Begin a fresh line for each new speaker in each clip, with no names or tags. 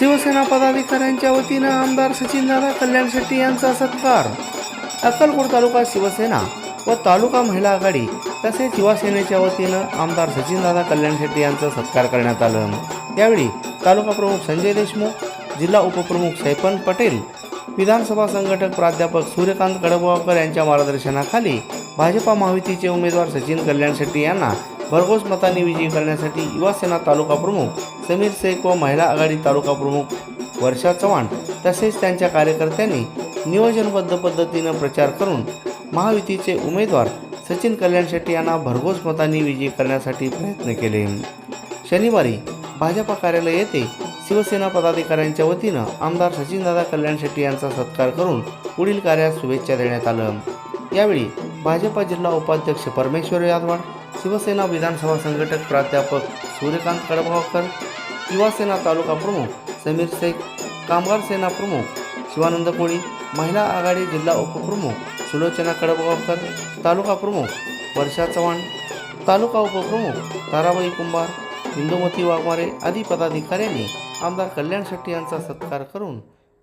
शिवसेना पदाधिकाऱ्यांच्या वतीनं आमदार सचिनदादा कल्याण शेट्टी यांचा सत्कार. अक्कलकोट तालुका शिवसेना व तालुका महिला आघाडी तसेच युवासेनेच्या वतीनं आमदार सचिनदादा कल्याण शेट्टी यांचा सत्कार करण्यात आलं. यावेळी तालुका प्रमुख संजय देशमुख जिल्हा उपप्रमुख सैपन पटेल विधानसभा संघटक प्राध्यापक सूर्यकांत कडबवाकर यांच्या मार्गदर्शनाखाली भाजपा महायुतीचे उमेदवार सचिन कल्याण शेट्टी यांना भरघोस मतांनी विजयी करण्यासाठी युवासेना तालुका प्रमुख समीर शेख व महिला आघाडी तालुका प्रमुख वर्षा चव्हाण तसेच त्यांच्या कार्यकर्त्यांनी नियोजनबद्ध पद्धतीनं प्रचार करून महायुतीचे उमेदवार सचिन कल्याण शेट्टी यांना भरघोस मतांनी विजयी करण्यासाठी प्रयत्न केले. शनिवारी भाजपा कार्यालय येथे शिवसेना पदाधिकाऱ्यांच्या वतीनं आमदार सचिनदादा कल्याण शेट्टी यांचा सत्कार करून पुढील कार्यास शुभेच्छा देण्यात आलं. यावेळी भाजपा जिल्हा उपाध्यक्ष परमेश्वर यादवाड शिवसेना विधानसभा संघटक प्राध्यापक सूर्यकांत कडगावकर युवासेना तालुका प्रमुख समीर शेख कामगार सेना प्रमुख शिवानंद कोळी महिला आघाडी जिल्हा उपप्रमुख सुलोचना कडगावकर तालुका प्रमुख वर्षा चव्हाण तालुका उपप्रमुख ताराबाई कुंभार इंदुमती वाघमारे आदी पदाधिकाऱ्यांनी आमदार कल्याण शेट्टी यांचा सत्कार करून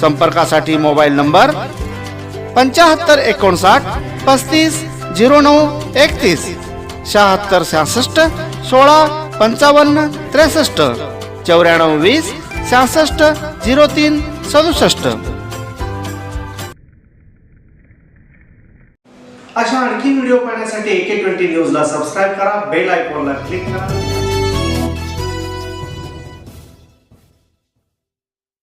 संपर्कासाठी मोबाईल नंबर पंचाहत्तर एकोणसाठ पस्तीस झिरो नऊ एकतीस शहात्तर सहासष्ट सोळा पंचावन्न त्रेसष्ट चौऱ्याण्णव वीस सहासष्ट झिरो तीन सदुसष्ट. अशा आणखी व्हिडिओ पाहण्यासाठी एके ट्वेंटी न्यूजला सबस्क्राईब करा बेल आयकॉनला क्लिक करा.